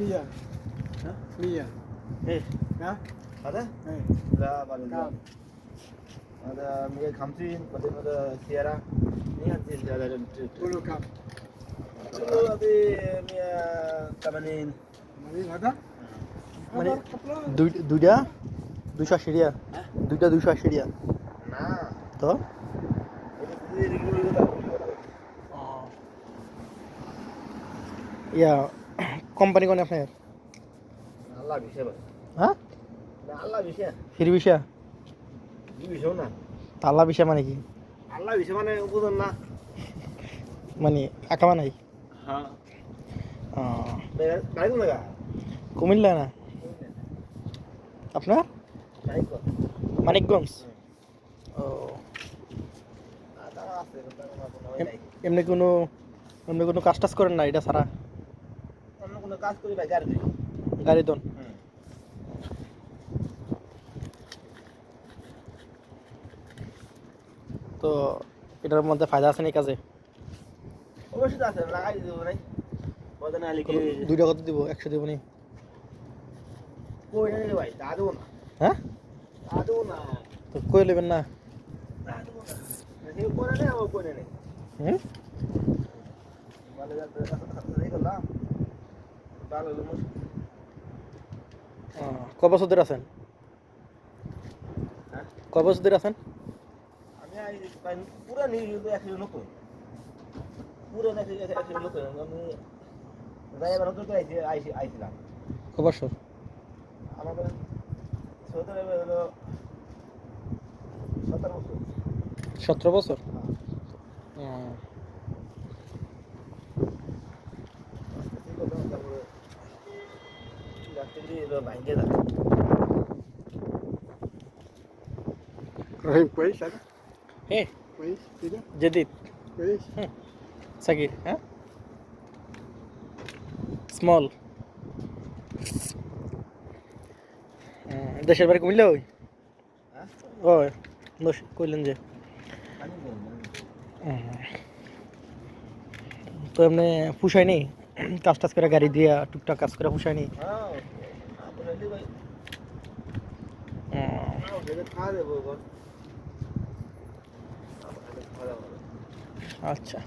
Mia. Hah? Mia. Eh, Ya? ada? Eh. Ada ada? Kam. Ada mungkin kamsin, pada ada siara. Ini kan sih ada ada. Puluh kam. Itu tapi Mia kamanin. Mari ada? মানে দুইটা দুইশো আশি হ্যাঁ? দুইটা দুইশো আশি Nah, তো. ইয়া company কোন আপনার? আল্লাহ Bang. হ্যাঁ? Allah bisa. ফিরি বিশা Ini না? তাল্লা বিশা মানে কি? আল্লাহ bisa মানে বুঝুন না? মানে আঁকামা নাই হ্যাঁ। কুমিল্লা না? আপনার? মানিকগঞ্জ? ও। এমনি কোনো এমনি কোনো কাজ টাজ করেন না এটা ছাড়া? কাজ করি ভাই গাড়ি গাড়ি দন তো এটার মধ্যে ফায়দা আছে নি কাজে? অবশ্যই আছে লাগাই দিব নাই। বদনা লিখে দুইটা কত দিব? একশো দিব নি? কই নাই ভাই তা দেবো না। হ্যাঁ? তা দেবো না। তো কই নেবেন না? তা দেবো না। করে নেই আমার করে নেই। হুম? ভালো যাতে ও, কয় বছর ধরে আছেন? হ্যাঁ? কয় বছর ধরে আছেন? আমি পুরো নিয়ে একশো নতুন পুরো একশো একশো আমি আইছি আইছিলাম। কয় বছর? আমাদের সতেরো সতেরো বছর। সতেরো বছর ও, ঠিক আছে তারপরে Rahim kuis ada? হে Kuis tidak? জেদিদ Kuis. সাকির হ্যাঁ স্মল দেশের বাড়ি কুমিল্লা ওই হ্যাঁ ওই কইলেন যে। তো এমনি পুষায় নি কাজ টাজ করে গাড়ি দিয়া টুকটাক কাজ করে পুষায় নি আপনার ভাই হুম। না ওদের খাওয়া দেবো এখন খাওয়া দাওয়া আচ্ছা